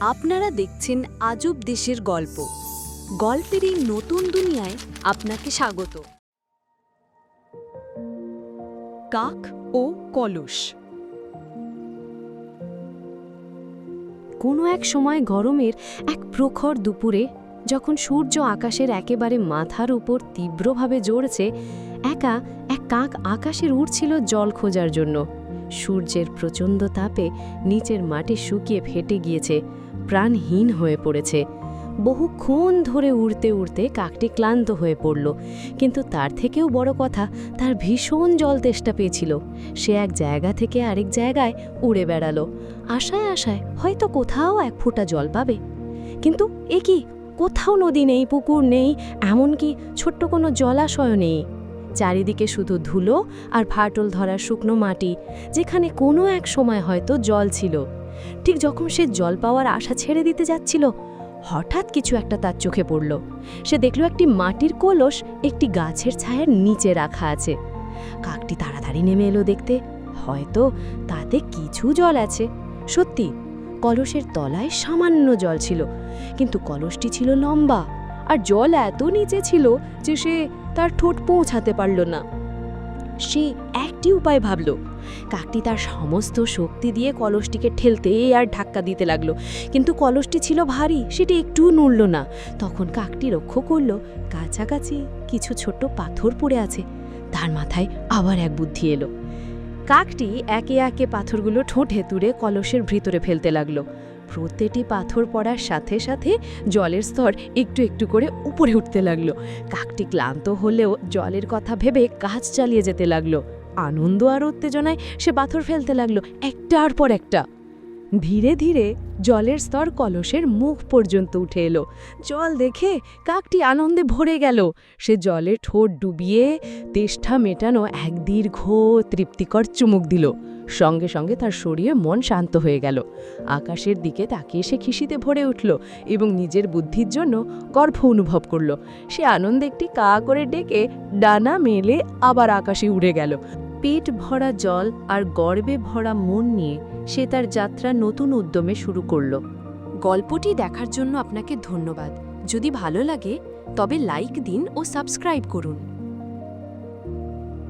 আপনারা দেখছেন আজব দেশের গল্প। গল্পের এই নতুন দুনিয়ায় আপনাকে স্বাগত। কাক ও কলস। কোনো এক সময় গরমের এক প্রখর দুপুরে যখন সূর্য আকাশের একেবারে মাথার উপর তীব্রভাবে জ্বলছে, একা এক কাক আকাশের উড়ছিল জল খোঁজার জন্য। সূর্যের প্রচণ্ড তাপে নিচের মাটি শুকিয়ে ফেটে গিয়েছে। প্রাণহীন হয়ে পড়েছে। বহুক্ষণ ধরে উড়তে উড়তে কাকটি ক্লান্ত হয়ে পড়ল। কিন্তু তার থেকেও বড় কথা, তার ভীষণ জল তেষ্টা পেয়েছিল। সে এক জায়গা থেকে আরেক জায়গায় উড়ে বেড়ালো। আশায় আশায় হয়তো কোথাও এক ফোঁটা জল পাবে। কিন্তু এ কি? কোথাও নদী নেই, পুকুর নেই, এমনকি ছোট্ট কোনো জলাশয় নেই। চারিদিকে শুধু ধুলো আর ফাটল ধরা শুকনো মাটি, যেখানে কোনো এক সময় হয়তো জল ছিল। ঠিক যখন সে জল পাওয়ার আশা ছেড়ে দিতে যাচ্ছিল, হঠাৎ কিছু একটা তার চোখে পড়ল। সে দেখল একটি মাটির কলস একটি গাছের ছায়ার নিচে রাখা আছে। কাকটি তাড়াতাড়ি নেমে এলো দেখতে। হয়তো তাতে কিছু জল আছে। সত্যি, কলসের তলায় সামান্য জল ছিল, কিন্তু কলসটি ছিল লম্বা, আর জল এত নিচে ছিল যে সে তার ঠোঁট পৌঁছাতে পারল না। সে একটি উপায় ভাবল। কাকটি তার সমস্ত শক্তি দিয়ে কলসটিকে ঠেলতে আর ধাক্কা দিতে লাগল। কিন্তু কলসটি ছিল ভারী, সেটি একটুও নড়ল না। তখন কাকটি লক্ষ্য করল, কাছাকাছি কিছু ছোট্ট পাথর পড়ে আছে। তার মাথায় আবার এক বুদ্ধি এলো। কাকটি একে একে পাথরগুলো ঠোঁটে তুলে কলসের ভিতরে ফেলতে লাগল। প্রতিটি পাথর পড়ার সাথে সাথে জলের স্তর একটু একটু করে উপরে উঠতে লাগল। কাকটি ক্লান্ত হলেও জলের কথা ভেবে কাজ চালিয়ে যেতে লাগল। আনন্দ আর উত্তেজনায় সে পাথর ফেলতে লাগল একটার পর একটা। ধীরে ধীরে জলের স্তর কলসের মুখ পর্যন্ত উঠে এলো। জল দেখে কাকটি আনন্দে ভরে গেল। সে জলে ঠোঁট ডুবিয়ে তেষ্টা মেটানো এক দীর্ঘ তৃপ্তিকর চুমুক দিল। সঙ্গে সঙ্গে তার শরীরে মন শান্ত হয়ে গেল। আকাশের দিকে তাকিয়ে সে খিসিতে ভরে উঠল এবং নিজের বুদ্ধির জন্য গর্ব অনুভব করল। সে আনন্দে একটি কা করে ডেকে ডানা মেলে আবার আকাশে উড়ে গেল। পেট ভরা জল আর গর্বে ভরা মন নিয়ে সে তার যাত্রা নতুন উদ্যমে শুরু করল। গল্পটি দেখার জন্য আপনাকে ধন্যবাদ। যদি ভালো লাগে, তবে লাইক দিন ও সাবস্ক্রাইব করুন।